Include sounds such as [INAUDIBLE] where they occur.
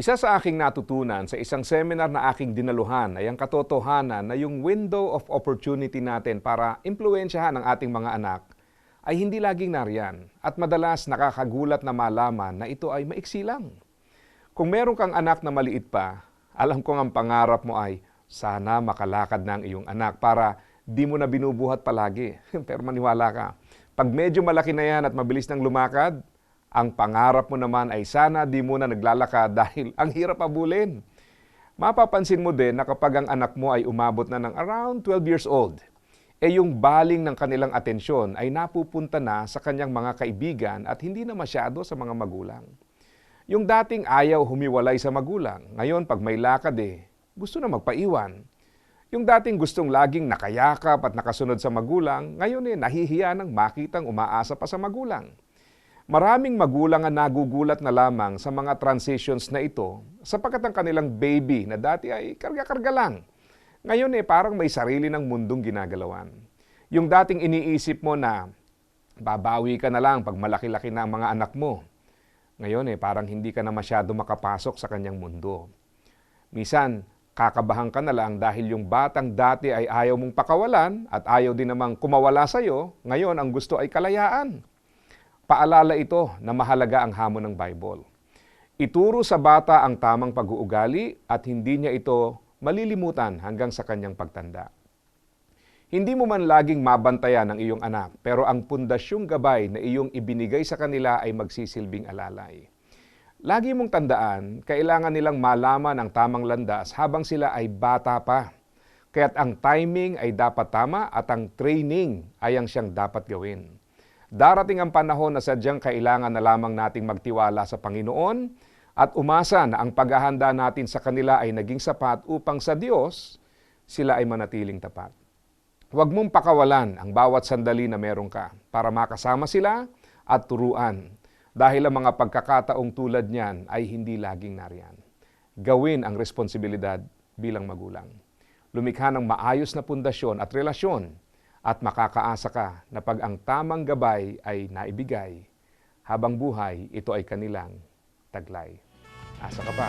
Isa sa aking natutunan sa isang seminar na aking dinaluhan ay ang katotohanan na yung window of opportunity natin para impluensyahan ang ating mga anak ay hindi laging nariyan at madalas nakakagulat na malaman na ito ay maiksi lang. Kung meron kang anak na maliit pa, alam kong ang pangarap mo ay sana makalakad ang iyong anak para di mo na binubuhat palagi. [LAUGHS] Pero maniwala ka, pag medyo malaki na yan at mabilis nang lumakad, ang pangarap mo naman ay sana di mo na naglalakad dahil [LAUGHS] ang hirap abulin. Mapapansin mo din na kapag ang anak mo ay umabot na ng around 12 years old, eh yung baling ng kanilang atensyon ay napupunta na sa kanyang mga kaibigan at hindi na masyado sa mga magulang. Yung dating ayaw humiwalay sa magulang, ngayon pag may lakad eh, gusto na magpaiwan. Yung dating gustong laging nakayakap at nakasunod sa magulang, ngayon eh nahihiya nang makitang umaasa pa sa magulang. Maraming magulang ang nagugulat na lamang sa mga transitions na ito sapagkat ang kanilang baby na dati ay karga-karga lang. Ngayon eh parang may sarili ng mundong ginagalawan. Yung dating iniisip mo na babawi ka na lang pag malaki-laki na ang mga anak mo. Ngayon eh parang hindi ka na masyado makapasok sa kanyang mundo. Misan, kakabahan ka na lang dahil yung batang dati ay ayaw mong pakawalan at ayaw din namang kumawala sa'yo, ngayon ang gusto ay kalayaan. Paalala ito na mahalaga ang hamon ng Bible. Ituro sa bata ang tamang pag-uugali at hindi niya ito malilimutan hanggang sa kanyang pagtanda. Hindi mo man laging mabantayan ang iyong anak, pero ang pundasyong gabay na iyong ibinigay sa kanila ay magsisilbing alalay. Lagi mong tandaan, kailangan nilang malaman ang tamang landas habang sila ay bata pa. Kaya't ang timing ay dapat tama at ang training ay ang siyang dapat gawin. Darating ang panahon na sadyang kailangan na lamang nating magtiwala sa Panginoon at umasa na ang paghahanda natin sa kanila ay naging sapat upang sa Diyos sila ay manatiling tapat. Huwag mong pakawalan ang bawat sandali na meron ka para makasama sila at turuan dahil ang mga pagkakataong tulad niyan ay hindi laging nariyan. Gawin ang responsibilidad bilang magulang. Lumikha ng maayos na pundasyon at relasyon at makakaasa ka na pag ang tamang gabay ay naibigay, habang buhay ito ay kanilang taglay. Asa ka pa?